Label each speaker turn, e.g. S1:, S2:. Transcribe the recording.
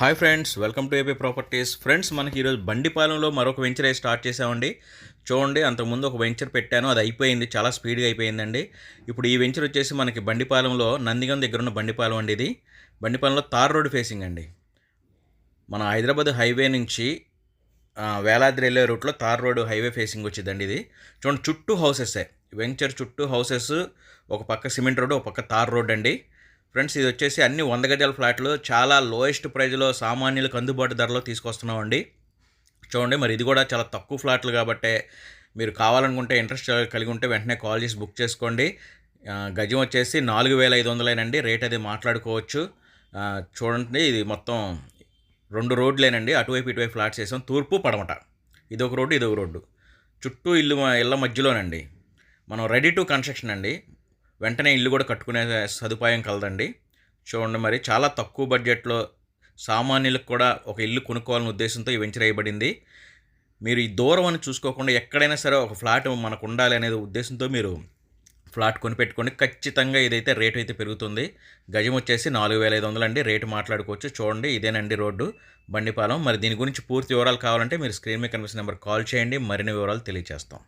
S1: Hi friends welcome to AP properties. Friends మనకి ఈరోజు బండిపాలెంలో మరొక వెంచర్ అయితే స్టార్ట్ చేసామండి. చూడండి అంతకుముందు ఒక వెంచర్ పెట్టాను అది అయిపోయింది చాలా స్పీడ్గా అయిపోయిందండి. ఇప్పుడు ఈ వెంచర్ వచ్చేసి మనకి బండిపాలెంలో నందిగం దగ్గర ఉన్న బండిపాలెం అండి ఇది. బండిపాలెంలో తార్ రోడ్ ఫేసింగ్ అండి. మన హైదరాబాద్ హైవే నుంచి వేలాద్రి వెళ్ళే రూట్లో తార్ రోడ్ హైవే ఫేసింగ్ వచ్చిందండి ఇది. చూడండి చుట్టూ హౌసెస్ వెంచర్ చుట్టూ హౌసెస్ ఒక పక్క సిమెంట్ రోడ్ ఒక పక్క తార్ రోడ్ అండి. ఫ్రెండ్స్ ఇది వచ్చేసి అన్ని వంద గజాల ఫ్లాట్లు చాలా లోయెస్ట్ ప్రైజ్లో సామాన్యులకు అందుబాటు ధరలో తీసుకొస్తున్నామండి. చూడండి మరి ఇది కూడా చాలా తక్కువ ఫ్లాట్లు కాబట్టే మీరు కావాలనుకుంటే ఇంట్రెస్ట్ కలిగి ఉంటే వెంటనే కాల్ చేసి బుక్ చేసుకోండి. గజం వచ్చేసి నాలుగు వేల ఐదు వందలేనండి. రేట్ అది మాట్లాడుకోవచ్చు. చూడండి ఇది మొత్తం రెండు రోడ్లేనండి. అటువైపు ఇటువైపు ఫ్లాట్స్ వేసాం. తూర్పు పడమట. ఇదొక రోడ్డు ఇదొక రోడ్డు. చుట్టూ ఇల్లు ఇళ్ళ మధ్యలోనండి. మనం రెడీ టు కన్స్ట్రక్షన్ అండి. వెంటనే ఇల్లు కూడా కట్టుకునే సదుపాయం కలదండి. చూడండి మరి చాలా తక్కువ బడ్జెట్లో సామాన్యులకు కూడా ఒక ఇల్లు కొనుక్కోవాలనే ఉద్దేశంతో ఈ వెంచర్ వేయబడింది. మీరు ఈ దూరం అని చూసుకోకుండా ఎక్కడైనా సరే ఒక ఫ్లాట్ మనకు ఉండాలి అనేది ఉద్దేశంతో మీరు ఫ్లాట్ కొనిపెట్టుకోండి ఖచ్చితంగా ఇదైతే రేట్ అయితే పెరుగుతుంది గజం వచ్చేసి నాలుగు వేల ఐదు వందలు అండి. రేటు మాట్లాడుకోవచ్చు. చూడండి ఇదేనండి రోడ్డు బండిపాలెం. మరి దీని గురించి పూర్తి వివరాలు కావాలంటే మీరు స్క్రీన్ మీద కనిపిస్తున్న నెంబర్ కాల్ చేయండి. మరిన్ని వివరాలు తెలియజేస్తాం